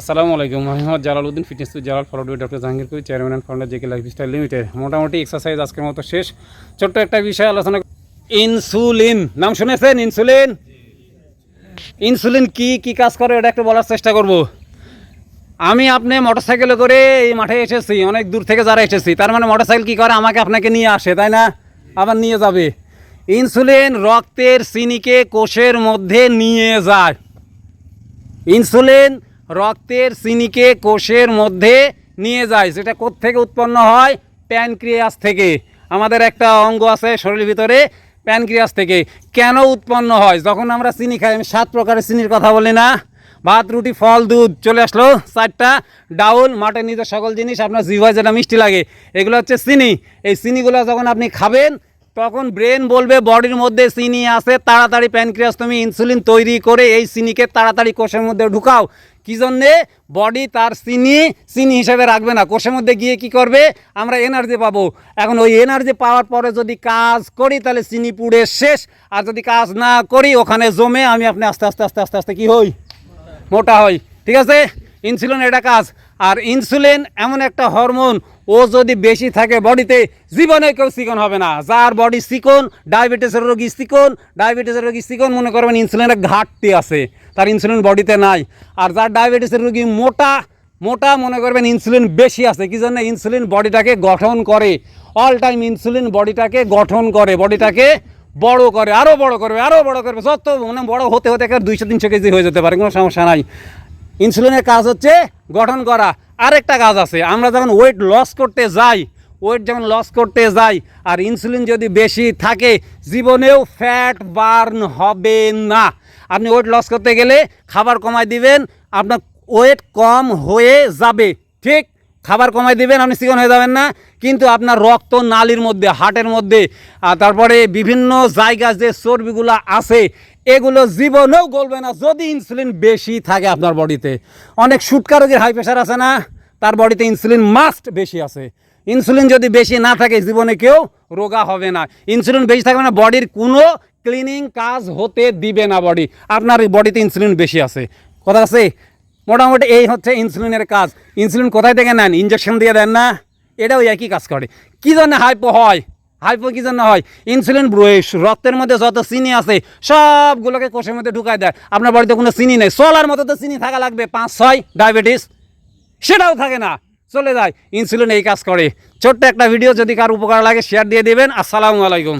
আসসালামু আলাইকুম। Mohammad Jalaluddin fitness to Jalal followed doctor Jahangir Kabir chairman and founder JK lifestyle limited মোটামুটি exercise আজকের মতো শেষ। ছোট্ট একটা বিষয় আলোচনা ইনসুলিন। নাম শুনেছেন? ইনসুলিন? ইনসুলিন কি কি কাজ করে, এটা একটু বলার চেষ্টা করব। আমি আপনি মোটরসাইকেলে করে এই মাঠে এসেছি, অনেক দূর থেকে যারা এসেছি, তার মানে মোটরসাইকেল কী করে? আমাকে আপনাকে নিয়ে আসে, তাই না? আবার নিয়ে যাবে। ইনসুলিন রক্তের চিনিকে কোষের মধ্যে নিয়ে যায়। ইনসুলিন রক্তের চিনিকে কোষের মধ্যে নিয়ে যায় সেটা থেকে উৎপন্ন হয়? প্যানক্রিয়াস থেকে। আমাদের একটা অঙ্গ আছে শরীরের ভিতরে, প্যানক্রিয়াস থেকে। কেন উৎপন্ন হয়? যখন আমরা চিনি খাই, আমি সাত প্রকারের চিনির কথা বলি না। ভাত, রুটি, ফল, দুধ, চলে আসলো চারটা। ডাউল মাঠের নিজের সকল জিনিস আপনার জিভায় যেটা মিষ্টি লাগে, এগুলো হচ্ছে চিনি। এই চিনিগুলো যখন আপনি খাবেন তখন ব্রেন বলবে বডির মধ্যে চিনি আছে, তাড়াতাড়ি প্যানক্রিয়াস তুমি ইনসুলিন তৈরি করে এই চিনিকে তাড়াতাড়ি কোষের মধ্যে ঢুকাও। কী জন্যে? বডি তার চিনি চিনি হিসেবে রাখবে না। কোষের মধ্যে গিয়ে কি করবে? আমরা এনার্জি পাবো। এখন ওই এনার্জি পাওয়ার পরে যদি কাজ করি, তাহলে চিনি পুড়ে শেষ। আর যদি কাজ না করি, ওখানে জমে আমি আপনি আস্তে আস্তে আস্তে আস্তে আস্তে কী হই? মোটা হয় ঠিক আছে? ইনসুলিন এটা কাজ। আর ইনসুলিন এমন একটা হরমোন ও যদি বেশি থাকে বডিতে, জীবনে কেউ চিকন হবে না। যার বডি চিকন, ডায়াবেটিসের রোগী চিকন, ডায়াবেটিসের রোগী চিকন, মনে করবেন ইনসুলিনের ঘাটতি আছে। তার ইনসুলিন বডিতে নাই। আর যার ডায়াবেটিসের রোগী মোটা মোটা মনে করবেন ইনসুলিন বেশি আছে। কি জন্য? ইনসুলিন বডিটাকে গঠন করে। অল টাইম ইনসুলিন বডিটাকে গঠন করে। বডিটাকে বড় করে আরও বড় করবে আরও বড় করবে। যত মানে বড় হতে হতে একেবারে দুইশো, তিনশো কেজি হয়ে যেতে পারে, কোনো সমস্যা নাই। ইনসুলিনের কাজ হচ্ছে গঠন করা। আরেকটা কাজ আছে, আমরা যখন ওয়েট লস করতে যাই ওয়েট যখন লস করতে যাই, আর ইনসুলিন যদি বেশি থাকে, জীবনেও ফ্যাট বার্ন হবে না। আপনি ওয়েট লস করতে গেলে খাবার কমায় দিবেন, আপনার ওয়েট কম হয়ে যাবে, ঠিক? খাবার কমাই দিবেন, আপনি চিকন হয়ে যাবেন না। কিন্তু আপনার রক্ত নালির মধ্যে, হার্টের মধ্যে তারপরে বিভিন্ন জায়গা যে চর্বিগুলো আছে, এগুলো জীবনেও গলবে না যদি ইনসুলিন বেশি থাকে আপনার বডিতে। অনেক সুটকা রোগীর হাই প্রেশার আছে না, তার বডিতে ইনসুলিন মাস্ট বেশি আছে। ইনসুলিন যদি বেশি না থাকে, জীবনে কেউ রোগা হবে না। ইনসুলিন বেশি থাকবে না, বডির কোনো ক্লিনিং কাজ হতে দিবে না বডি। আপনার বডিতে ইনসুলিন বেশি আছে। কথা আছে? মোটামুটি এই হচ্ছে ইনসুলিনের কাজ। ইনসুলিন কোথায় থেকে নেন? ইঞ্জেকশন দিয়ে দেন না? এটাও একই কাজ করে। কী জন্য হাইপো হয়? হাইপো কী জন্য হয়? ইনসুলিন রক্তের মধ্যে যত চিনি আছে, সবগুলোকে কোষের মধ্যে ঢুকায় দেয়। আপনার বাড়িতে কোনো চিনি নেই। সোলার মতো তো চিনি থাকা লাগবে। পাঁচ, ছয় ডায়াবেটিস সেটাও থাকে না। চলে যায়। ইনসুলিন এই কাজ করে। ছোট্ট একটা ভিডিও যদি কার উপকার লাগে শেয়ার দিয়ে দেবেন। আসসালামু আলাইকুম।